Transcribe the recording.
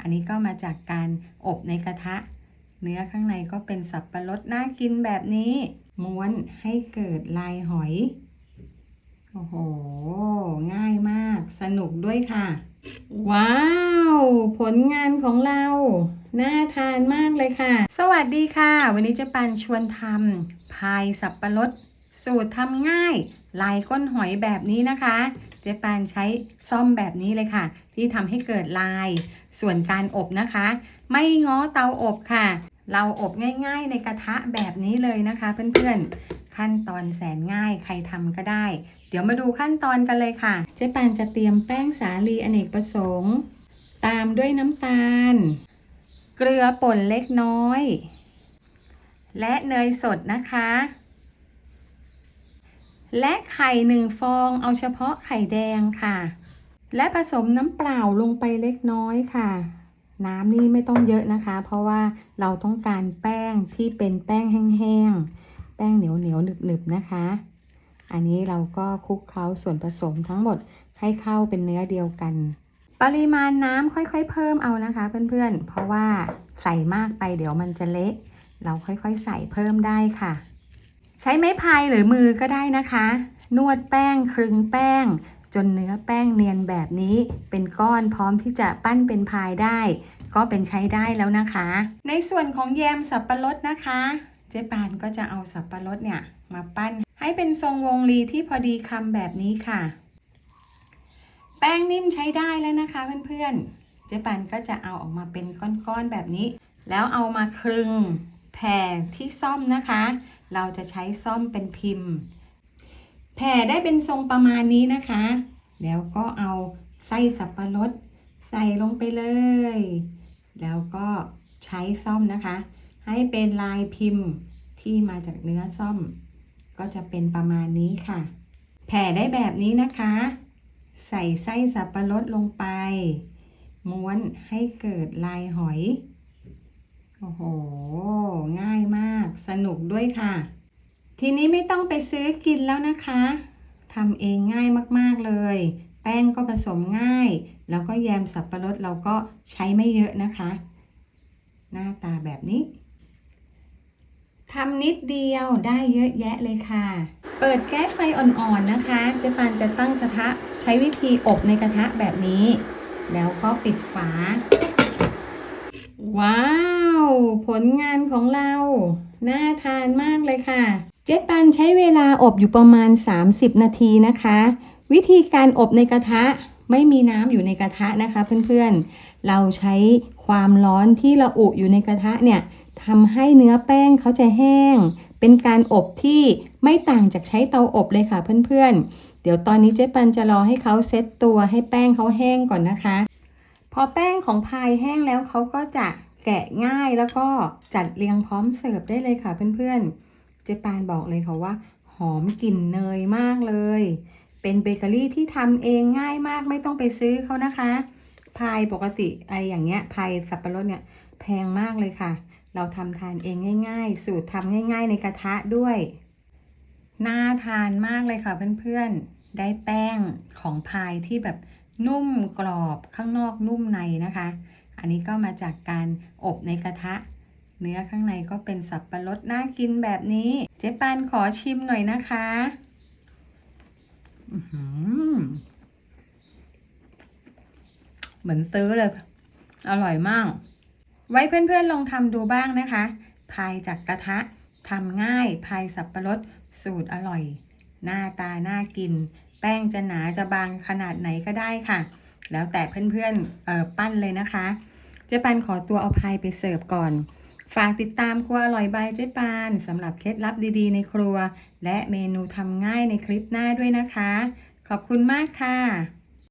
อันนี้ก็มาจากการอบในกระทะ เนื้อข้างในก็เป็นสับปะรดน่ากินแบบนี้ ม้วนให้เกิดลายหอย โอ้โห ง่ายมาก สนุกด้วยค่ะ ว้าว ผลงานของเรา น่าทานมากเลยค่ะ สวัสดีค่ะ วันนี้เจะปันชวนทำพายสับปะรด สูตรทำง่าย ลายก้นหอยแบบนี้นะคะ เจ๊ปานใช้ซ่อมแบบนี้เลยค่ะ ที่ทำให้เกิดลาย ส่วนการอบนะคะ ไม่ง้อเตาอบค่ะ เราอบง่ายๆในกระทะแบบนี้เลยนะคะ เพื่อนๆ ขั้นตอนแสนง่ายใครทำก็ได้ เดี๋ยวมาดูขั้นตอนกันเลยค่ะ เจ๊ปานจะเตรียมแป้งสาลีอเนกประสงค์ ตามด้วยน้ำตาล เกลือป่นเล็กน้อย และเนยสดนะคะ และไข่หนึ่งฟองเอาเฉพาะไข่แดงค่ะ และผสมน้ำเปล่าลงไปเล็กน้อยค่ะ น้ำนี่ไม่ต้องเยอะนะคะ เพราะว่าเราต้องการแป้งที่เป็นแป้งแห้งๆ แป้งเหนียวเหนียวหนึบๆนะคะ อันนี้เราก็คลุกเคล้าส่วนผสมทั้งหมดให้เข้าเป็นเนื้อเดียวกัน ปริมาณน้ำค่อยๆ เพิ่มเอานะคะเพื่อนๆ เพราะว่าใส่มากไปเดี๋ยวมันจะเละ เราค่อยๆ ใส่เพิ่มได้ค่ะ ใช้ไม้พายหรือมือก็ได้นะคะ นวดแป้งคลึงแป้ง จนเนื้อแป้งเนียนแบบนี้ เป็นก้อนพร้อมที่จะปั้นเป็นพายได้ ก็เป็นใช้ได้แล้วนะคะ ในส่วนของแยมสับปะรดนะคะ เจ๊ปานก็จะเอาสับปะรดเนี่ยมาปั้น ให้เป็นทรงวงรีที่พอดีคำแบบนี้ค่ะ แป้งนิ่มใช้ได้แล้วนะคะเพื่อนๆ เจ๊ปานก็จะเอาออกมาเป็นก้อนๆแบบนี้ แล้วเอามาคลึงแผ่ที่ซ่อมนะคะ เราจะใช้ซ่อมเป็นพิมพ์ แผ่ได้เป็นทรงประมาณนี้นะคะ แล้วก็เอาไส้สับปะรดใส่ลงไปเลย แล้วก็ใช้ซ่อมนะคะ ให้เป็นลายพิมพ์ที่มาจากเนื้อซ่อม ก็จะเป็นประมาณนี้ค่ะ แผ่ได้แบบนี้นะคะ ใส่ไส้สับปะรดลงไป ม้วนให้เกิดลายหอย โอ้โห ง่ายมาก สนุกด้วยค่ะ ทีนี้ไม่ต้องไปซื้อกินแล้วนะคะทำเองง่ายมากๆเลย แป้งก็ผสมง่าย แล้วก็แยมสับปะรดเราก็ใช้ไม่เยอะนะคะ หน้าตาแบบนี้ทำนิดเดียวได้เยอะแยะเลยค่ะ เปิดแก๊สไฟอ่อนๆนะคะ เจ๊ปานจะตั้งกระทะใช้วิธีอบในกระทะแบบนี้ แล้วก็ปิดฝา ว้าว ผลงานของเรา น่าทานมากเลยค่ะ เจ๊ปันใช้เวลาอบอยู่ประมาณ 30 นาทีนะคะ วิธีการอบในกระทะไม่มีน้ำอยู่ในกระทะนะคะเพื่อนๆ เราใช้ความร้อนที่ระอุอยู่ในกระทะเนี่ยทำให้เนื้อแป้งเขาจะแห้ง เป็นการอบที่ไม่ต่างจากใช้เตาอบเลยค่ะเพื่อนๆ เดี๋ยวตอนนี้เจ๊ปันจะรอให้เขาเซตตัวให้แป้งเขาแห้งก่อนนะคะ พอแป้งของพายแห้งแล้วเขาก็จะ แกะง่ายแล้วก็จัดเรียงพร้อมเสิร์ฟได้เลยค่ะเพื่อนๆ เจ๊ปนบอกเลยค่ะว่า หอมกลิ่นเนยมากเลย เป็นเบเกอรี่ที่ทำเองง่ายมากไม่ต้องไปซื้อเขานะคะพายปกติไออย่างเงี้ยพายสับปะรดเนี่ยแพงมากเลยค่ะ เราทำทานเองง่าย ๆ สูตรทำง่าย ๆ ในกระทะด้วย น่าทานมากเลยค่ะเพื่อนๆ ได้แป้งของพายที่แบบนุ่มกรอบข้างนอกนุ่มในนะคะ อันนี้ก็มาจากการอบในกระทะ เนื้อข้างในก็เป็นสับปะรดน่ากินแบบนี้ เจ๊ปานขอชิมหน่อยนะคะเหมือนตื้อเลย อร่อยมาก ไว้เพื่อนๆลองทำดูบ้างนะคะ พายจากกระทะทำง่าย พายสับปะรดสูตรอร่อย หน้าตาน่ากิน แป้งจะหนาจะบางขนาดไหนก็ได้ค่ะ แล้วแต่เพื่อนๆเอ่อปั้นเลยนะคะ เจ๊ปานขอตัวเอาพายไปเสิร์ฟก่อน ฝากติดตามครัวอร่อยบายเจ๊ปานสำหรับเคล็ดลับดีๆ ในครัว และเมนูทำง่ายในคลิปหน้าด้วยนะคะ ขอบคุณมากค่ะ